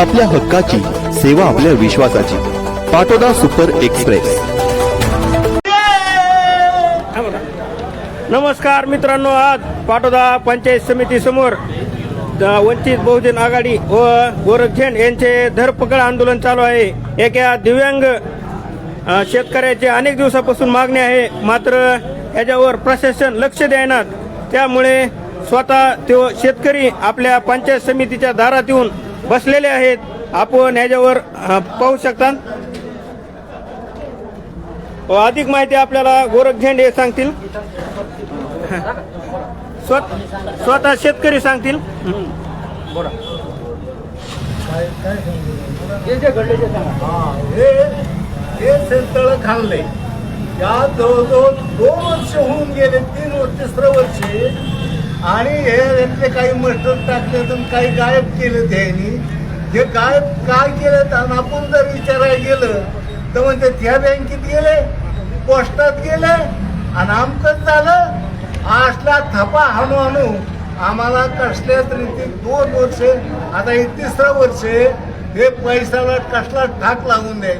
आपल्या हक्काची सेवा आपल्या विश्वासाची. Patoda super express. नमस्कार मित्रांनो आज पाटोदा पंचायत समिती समोर वंचित बहुजन आघाडी व गोरख यांचे धरपकड आंदोलन चालू आहे. एका दिव्यांग शेतकऱ्याचे अनेक दिवसापासून मागणी आहे. मात्र याच्यावर प्रशासन लक्ष द्यायनात त्यामुळे स्वतः तो शेतकरी आपल्या पंचायत समितीच्या दारात येऊन बसलेले आहेत. आपण ह्याच्यावर पाहू शकता. व अधिक माहिती आपल्याला गोरख झेंडे हे सांगतील. स्वत स्वतः शेतकरी सांगतील. हे हे शेततळ खाल्ले. या जवळजवळ दोन वर्ष होऊन गेले तीन वर्ष तिसरं वर्षी. आणि हे यांचे काही मस्टर टाकले तर काही गायब केले त्यांनी. हे गायब काय केलं? तर आपण जर विचारायला गेलं तर म्हणते त्या बँकेत गेले पोस्टात गेले आणि आमकंच झालं. असला थपा हाणू हाणू आम्हाला कसल्याच रीती दोन वर्ष आता हे तिसरं वर्ष हे पैशाला कसला ठाक लागून दे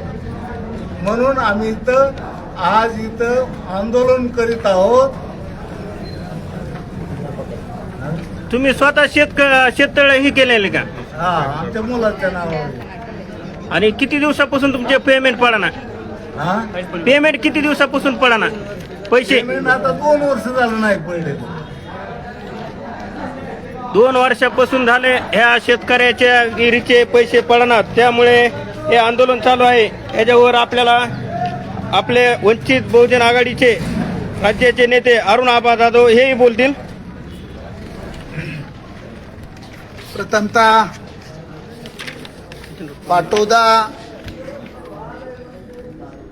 म्हणून आम्ही इथं आज इथं आंदोलन करीत आहोत. तुम्ही स्वतः शेतक शेततळ ही केलेले का? हा आमच्या मुलाच्या नावावर. आणि किती दिवसापासून तुमचे पेमेंट पडना हा? पेमेंट किती दिवसापासून पडना पैसे? पेमेंट आता दोन वर्ष झालं नाही पडले. दोन वर्षापासून झाले ह्या शेतकऱ्याच्या गिरीचे पैसे पडणार त्यामुळे हे आंदोलन चालू आहे. याच्यावर आपल्याला आपले वंचित बहुजन आघाडीचे राज्याचे नेते अरुण आबा जाधव हेही बोलतील. प्रथमतः पाटोदा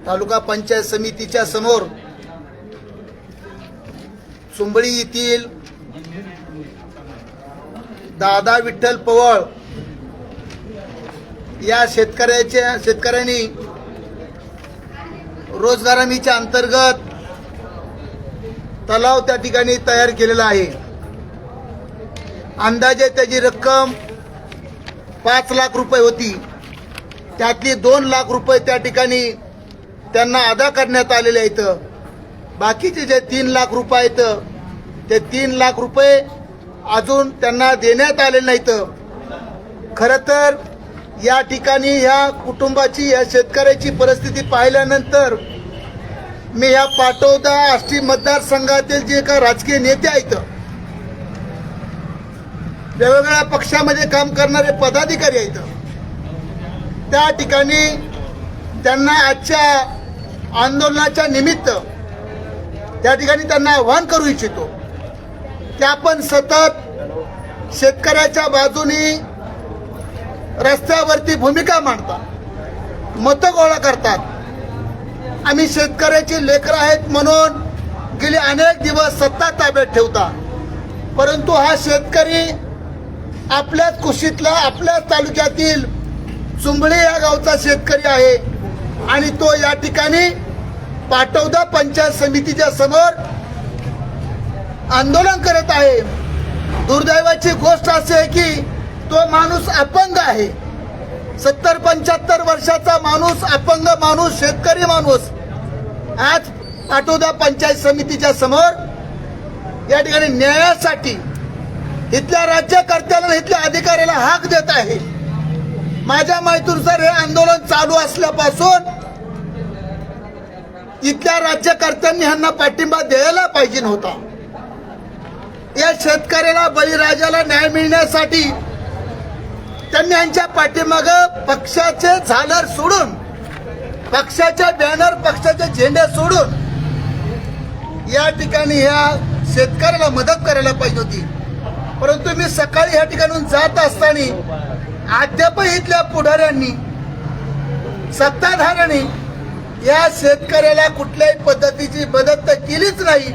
तालुका पंचायत समितीच्या समोर चुंबळी येथील दादा विठ्ठल पवळ या शेतकऱ्याच्या शेतकऱ्यांनी रोजगार हमीच्या अंतर्गत तलाव त्या ठिकाणी तयार केलेला आहे. अंदाजे त्याची रक्कम पाच लाख रुपये होती. त्यातली दोन लाख रुपये त्या ठिकाणी त्यांना अदा करण्यात आलेले आहेत. बाकीचे जे तीन लाख रुपये आहेत ते तीन लाख रुपये अजून त्यांना देण्यात आले नाहीत. खरं तर या ठिकाणी ह्या कुटुंबाची या शेतकऱ्याची परिस्थिती पाहिल्यानंतर मी या पाटोदा आष्टी मतदारसंघातील जे का राजकीय नेते आहेत वेगवेगळ्या पक्षामध्ये काम करणारे पदाधिकारी आहेत. त्या ठिकाणी त्यांना आजच्या आंदोलनाच्या निमित्त त्या ठिकाणी त्यांना आव्हान करू इच्छितो. की आपण सतत शेतकऱ्याच्या बाजूनी रस्त्यावरती भूमिका मांडतात मतं गोळा करतात आम्ही शेतकऱ्याची लेकरं आहेत म्हणून गेले अनेक दिवस सत्ता ताब्यात ठेवता. परंतु हा शेतकरी आपल्याच कुशीतला आपल्याच तालुक्यातील चुंबळी या गावचा शेतकरी आहे. आणि तो या ठिकाणी पाटवदा पंचायत समितीच्या समोर आंदोलन करत आहे. दुर्दैवाची गोष्ट अशी आहे की तो माणूस अपंग आहे. सत्तर पंच्याहत्तर वर्षाचा माणूस अपंग माणूस शेतकरी माणूस आज पाटोदा पंचायत समितीच्या समोर या ठिकाणी न्यायासाठी इथल्या राज्यकर्त्याला इथल्या अधिकाऱ्याला हाक देत आहे. माझ्या माहितीनुसार हे आंदोलन चालू असल्यापासून इथल्या राज्यकर्त्यांनी ह्यांना पाठिंबा द्यायला पाहिजे नव्हता. या शेतकऱ्याला बळीराजाला न्याय मिळण्यासाठी त्यांनी यांच्या पाठीमाग पक्षाचे झालर सोडून पक्षाच्या बॅनर पक्षाचे झेंडे सोडून या ठिकाणी ह्या शेतकऱ्याला मदत करायला पाहिजे होती. परंतु मी सकाळी ह्या ठिकाणून जात असताना अद्यापही इथल्या पुढाऱ्यांनी सत्ताधाऱ्यांनी या शेतकऱ्याला कुठल्याही पद्धतीची मदत तर केलीच नाही.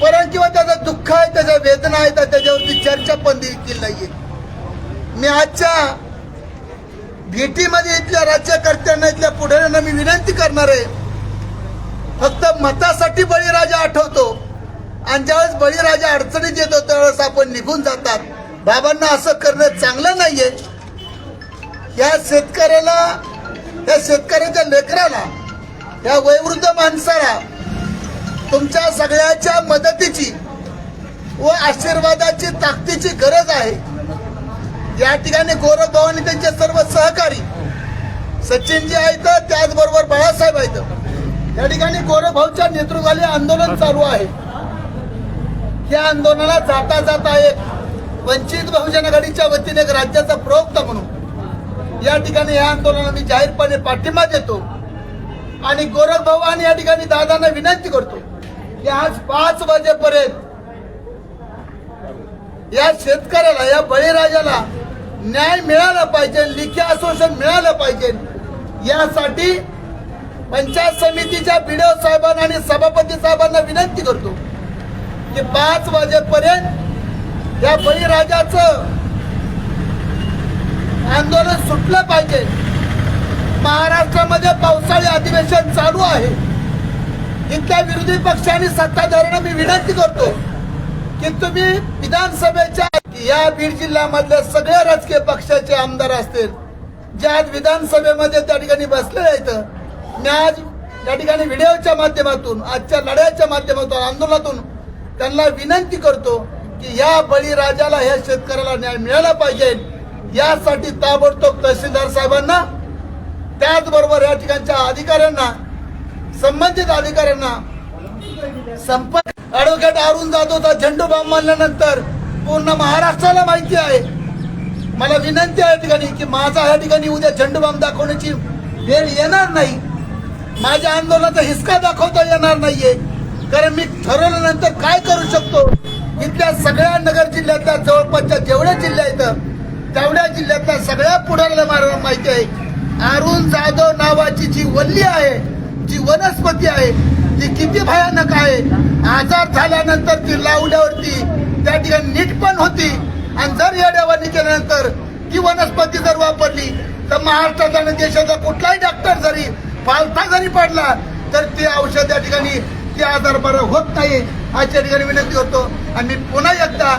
परंतु किंवा त्याचं दुःख आहे त्याच्या वेदना आहे तर त्याच्यावरती चर्चा पण देखील नाहीये. मी आजच्या भेटीमध्ये इथल्या राज्यकर्त्यांना इथल्या पुढाऱ्यांना मी विनंती करणार आहे. फक्त मतासाठी बळीराजा आठवतो. आणि ज्यावेळेस बळीराजा अडचणीत येतो त्यावेळेस आपण निघून जातात. बाबांना असं करणं चांगलं नाहीये. या शेतकऱ्याला या शेतकऱ्याच्या लेकराला या वयवृद्ध माणसाला तुमच्या सगळ्याच्या मदतीची व आशीर्वादाची ताकदीची गरज आहे. या ठिकाणी गौरव भावानी त्यांचे सर्व सहकारी सचिनजी आहेत त्याचबरोबर बाळासाहेब आहेत. या ठिकाणी गौरव भाऊच्या नेतृत्वाखाली आंदोलन चालू आहे. या आंदोलनाला जाता जाता एक वंचित बहुजन आघाडीच्या वतीने एक राज्याचा प्रवक्ता म्हणून या ठिकाणी या आंदोलनाला मी जाहीरपणे पाठिंबा देतो आणि गोरख भाऊ आणि या ठिकाणी दादांना विनंती करतो की आज पाच वाजेपर्यंत या शेतकऱ्याला या बळीराजाला न्याय मिळाला पाहिजे लिखी आश्वासन मिळालं पाहिजे. यासाठी पंचायत समितीच्या बीडीओ साहेबांना आणि सभापती साहेबांना विनंती करतो. की पाच वाजेपर्यंत या बळीराजाचं आंदोलन सुटलं पाहिजे. महाराष्ट्रामध्ये पावसाळी अधिवेशन चालू आहे. इथल्या विरोधी पक्षांनी सत्ताधाऱ्यांना मी विनंती करतो की तुम्ही विधानसभेच्या या बीड जिल्ह्यामधल्या सगळ्या राजकीय पक्षाचे आमदार असतील जे आज विधानसभेमध्ये त्या ठिकाणी बसलेले आहेत मी आज या ठिकाणी व्हिडिओच्या माध्यमातून आजच्या लढ्याच्या माध्यमातून आंदोलनातून त्यांना विनंती करतो की या बळीराजाला ह्या शेतकऱ्याला न्याय मिळाला पाहिजे. यासाठी ताबडतोब तहसीलदार साहेबांना त्याचबरोबर या ठिकाणच्या अधिकाऱ्यांना संबंधित अधिकाऱ्यांना संपर्क ऍडव्होकेट अरुण जाधवचा झेंडू बाम मानल्यानंतर पूर्ण महाराष्ट्राला माहिती आहे. मला विनंती आहे ठिकाणी की माझा या ठिकाणी उद्या झेंडू दाखवण्याची वेळ येणार नाही. माझ्या आंदोलनाचा हिसका दाखवता येणार नाहीये. कारण मी ठरवल्यानंतर काय करू शकतो? इथल्या सगळ्या नगर जिल्ह्यातल्या जवळपासच्या जेवढ्या जिल्ह्या आहेत तेवढ्या जिल्ह्यातल्या सगळ्या पुढाऱ्याला मला माहिती आहे. अरुण जाधव नावाची जी वल्ली आहे जी वनस्पती आहे ती किती भयानक आहे. आजार झाल्यानंतर ती लावल्यावरती त्या ठिकाणी नीट पण होती. आणि जर या देवानी केल्यानंतर ती वनस्पती जर वापरली तर महाराष्ट्राचा आणि देशाचा कुठलाही डॉक्टर जरी फालता जरी पडला तर ते औषध त्या ठिकाणी ते आजार बरं होत नाही. आजच्या विनंती होतो आणि पुन्हा एकदा